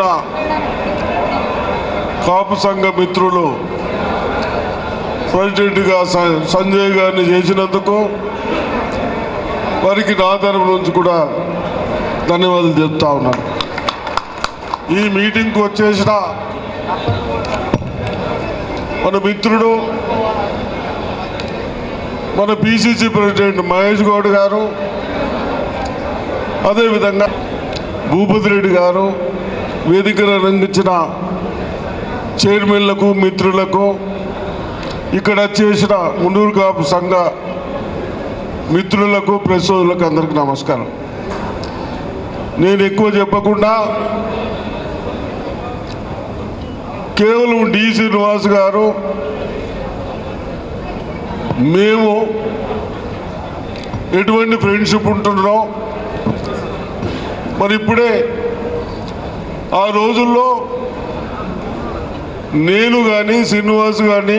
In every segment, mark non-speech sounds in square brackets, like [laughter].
ఉన్న కాపు సంఘ మిత్రులు ప్రెసిడెంట్గా సంజయ్ గారిని చేసినందుకు వారికి నా తరపు నుంచి కూడా ధన్యవాదాలు చెప్తా ఉన్నాను. ఈ మీటింగ్కి వచ్చేసిన మన మిత్రుడు మన పిసిసి ప్రెసిడెంట్ మహేష్ గౌడ్ గారు అదేవిధంగా భూపతి రెడ్డి గారు వేదికను అందించిన చైర్మన్లకు మిత్రులకు ఇక్కడ చేసిన మున్నూరు కాపు సంఘ మిత్రులకు ప్రెస్ అందరికీ నమస్కారం. నేను ఎక్కువ చెప్పకుండా కేవలం డి. శ్రీనివాస్ గారు మేము ఎటువంటి ఫ్రెండ్షిప్ ఉంటున్నాం మరి ఇప్పుడే ఆ రోజుల్లో నేను కానీ శ్రీనివాస్ కానీ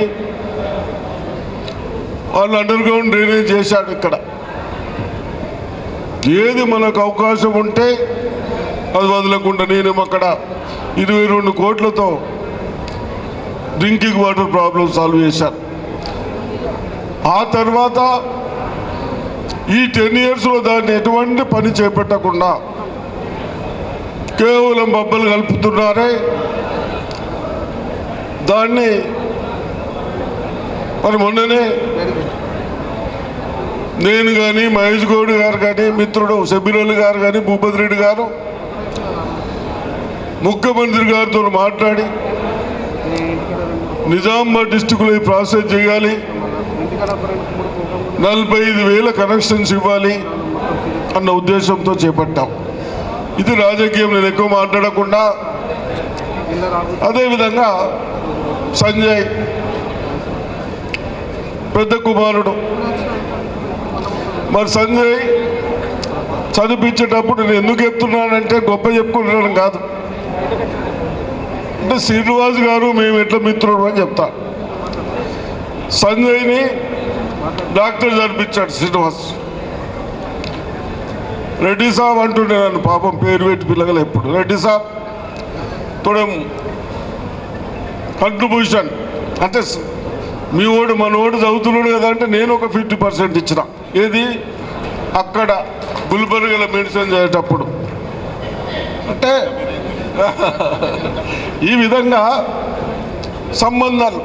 వాళ్ళు అండర్ గ్రౌండ్ డ్రైనేజ్ చేశాడు ఇక్కడ. ఏది మనకు అవకాశం ఉంటే అది వదలకుండా నేను అక్కడ ఇరవై రెండు కోట్లతో డ్రింకింగ్ వాటర్ ప్రాబ్లం సాల్వ్ చేశాను. ఆ తర్వాత ఈ టెన్ ఇయర్స్లో దాన్ని ఎటువంటి పని చేపట్టకుండా కేవలం బొబ్బలు కలుపుతున్నారే? దాన్ని మరి మొన్ననే నేను కానీ మహేష్ గౌడ్ గారు కానీ మిత్రుడు షబీరోలు గారు కానీ భూపతి రెడ్డి గారు ముఖ్యమంత్రి గారితో మాట్లాడి నిజామాబాద్ డిస్టిక్లో ఈ ప్రాసెస్ చేయాలి. నలభై ఐదు వేల కనెక్షన్స్ ఇవ్వాలి అన్న ఉద్దేశంతో చేపట్టాం. ఇది రాజకీయం నేను ఎక్కువ మాట్లాడకుండా అదేవిధంగా సంజయ్ పెద్ద కుమారుడు. మరి సంజయ్ చదివించేటప్పుడు నేను ఎందుకు చెప్తున్నానంటే గొప్ప చెప్పుకుంటున్నాను కాదు. అంటే శ్రీనివాస్ గారు మేము ఎట్లా మిత్రుడు అని చెప్తా. సంజయ్ని డాక్టర్ చదివించాడు శ్రీనివాస్. రెడ్డి సాబ్ అంటుండే నన్ను పాపం పేరు పెట్టి పిల్లగలు ఎప్పుడు. రెడ్డి సాబ్ తోడే కంట్రిబ్యూషన్ అంటే మీ ఓడు మన ఓడు చదువుతున్నాడు కదా అంటే నేను ఒక ఫిఫ్టీ పర్సెంట్ ఇచ్చిన. ఏది? అక్కడ గుల్బర్గల మెడిసిన్ చేసేటప్పుడు. అంటే [laughs] ఈ విధంగా సంబంధాలు.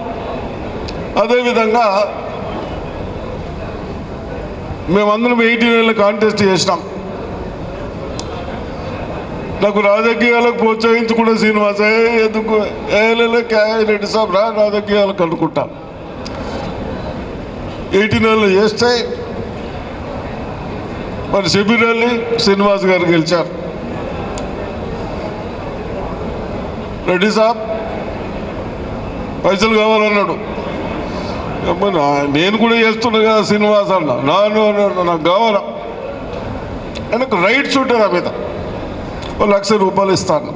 అదేవిధంగా మేమందరం ఎయిటీన్ ఏళ్ళ కాంటెస్ట్ చేసినాం. నాకు రాజకీయాలకు ప్రోత్సహించకుండా శ్రీనివాస ఏ ఎందుకు? ఏళ్ళ రెడ్డి సాబ్ రా రాజకీయాలకు అనుకుంటా. ఎయిటీన్ ఏళ్ళు చేస్తే మరి షబీర్ శ్రీనివాస్ గారు గెలిచారు. రెడ్డి సాబ్ పైసలు కావాలన్నాడు. నేను కూడా చేస్తున్నా కదా శ్రీనివాస్ అన్న. నాను నాకు కావాలా? ఆయనకు రైట్స్ ఉంటారు ఆ మీద. ఒక లక్ష రూపాయలు ఇస్తాను.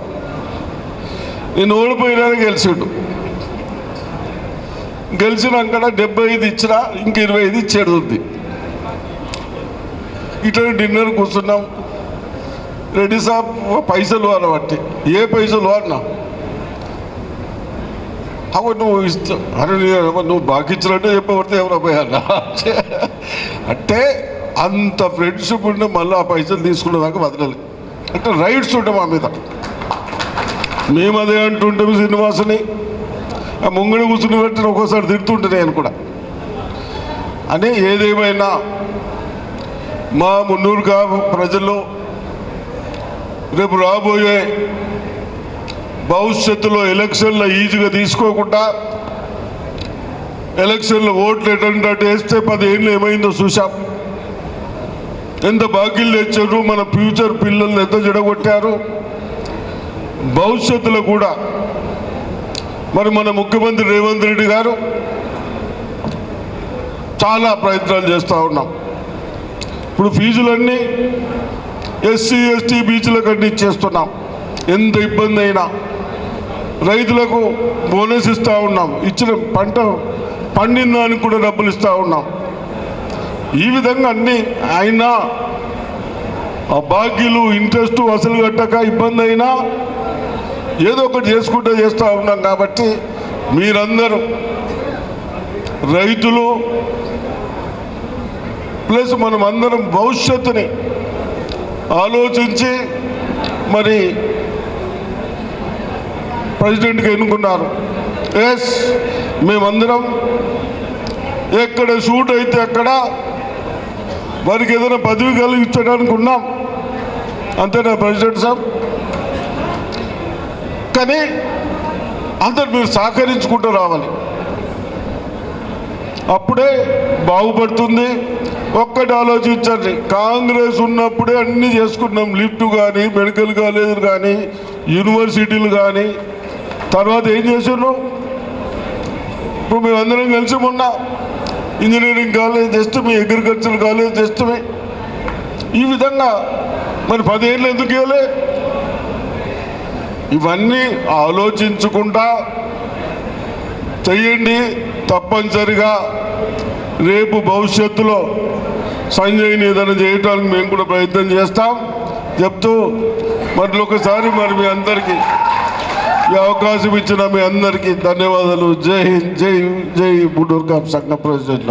నేను ఓడిపోయినా గెలిచిండు. గెలిచినాక డెబ్బై ఐదు ఇచ్చినా ఇంక ఇరవై ఐదు ఇచ్చేది ఉంది. ఇట్లా డిన్నర్ కూర్చున్నాం. రెడ్డి సాబ్ పైసలు అనబట్టి ఏ పైసలు అన్నా అవ నువ్వు ఇస్తా. అరే నువ్వు బాకీ ఇచ్చినట్టు చెప్పబడితే ఎవరో పోయన్నా అంటే అంత ఫ్రెండ్షిప్ ఉంటే మళ్ళీ ఆ పైసలు తీసుకునేదాకా వదలలేదు అంటే రైట్స్ ఉంటాయి మా మీద. మేము అదే అంటుంటాము శ్రీనివాసుని. ఆ ముంగడి కూర్చుని పెట్టిన ఒక్కోసారి తిడుతుంటే నేను కూడా. అని ఏదేమైనా మా మున్నూరు కా ప్రజలు రేపు రాబోయే భవిష్యత్తులో ఎలక్షన్లో ఈజీగా తీసుకోకుండా ఎలక్షన్లో ఓట్లు ఎటంటే వేస్తే ఏళ్ళు ఏమైందో చూసాం ఎంత బాకీలు తెచ్చారు మన ఫ్యూచర్ పిల్లల్ని ఎంత జడగొట్టారు భవిష్యత్తులో కూడా. మరి మన ముఖ్యమంత్రి రేవంత్ రెడ్డి గారు చాలా ప్రయత్నాలు చేస్తూ ఉన్నాం. ఇప్పుడు ఫీజులన్నీ ఎస్సీ ఎస్టీ బీచ్లకు అన్ని ఇచ్చేస్తున్నాం. ఎంత ఇబ్బంది అయినా. రైతులకు బోనస్ ఇస్తూ ఉన్నాం. ఇచ్చిన పంట పండిన దానికి కూడా డబ్బులు ఇస్తూ ఉన్నాం. ఈ విధంగా అన్ని ఆయన ఆ బాకీలు ఇంట్రెస్ట్ వసూలు కట్టక ఇబ్బంది అయినా ఏదో ఒకటి చేసుకుంటూ చేస్తూ ఉన్నాం కాబట్టి మీరందరూ రైతులు ప్లస్ మనం అందరం భవిష్యత్తుని ఆలోచించి మరి ప్రెసిడెంట్గా ఎన్నుకున్నారు. ఎస్ మేమందరం ఎక్కడ షూట్ అయితే అక్కడ వారికి ఏదైనా పదవి కలిగించడానికి ఉన్నాం. అంతేనా ప్రెసిడెంట్ సార్ కానీ అందరు మీరు సహకరించుకుంటూ రావాలి. అప్పుడే బాగుపడుతుంది. ఒక్కటి ఆలోచించండి. కాంగ్రెస్ ఉన్నప్పుడే అన్నీ చేసుకున్నాం. లిఫ్ట్ కానీ మెడికల్ కాలేజీలు కానీ యూనివర్సిటీలు కానీ తర్వాత ఏం చేస్తున్నాం ఇప్పుడు మేమందరం కలిసి ఉన్నాం ఇంజనీరింగ్ కాలేజ్ చేస్తే అగ్రికల్చర్ కాలేజ్ చేస్తే ఈ విధంగా మరి పదేళ్ళు ఎందుకు ఇవ్వలే? ఇవన్నీ ఆలోచించుకుంటా చెయ్యండి తప్పనిసరిగా. రేపు భవిష్యత్తులో సంజయ్ని ఏదైనా చేయటానికి మేము కూడా ప్రయత్నం చేస్తాం. చెప్తూ మరి ఒకసారి మరి మీ అందరికీ ఈ అవకాశం ఇచ్చిన మీ అందరికీ ధన్యవాదాలు. జై హింద్ జై జై బుడూర్ కాప్ సంఘ ప్రెసిడెంట్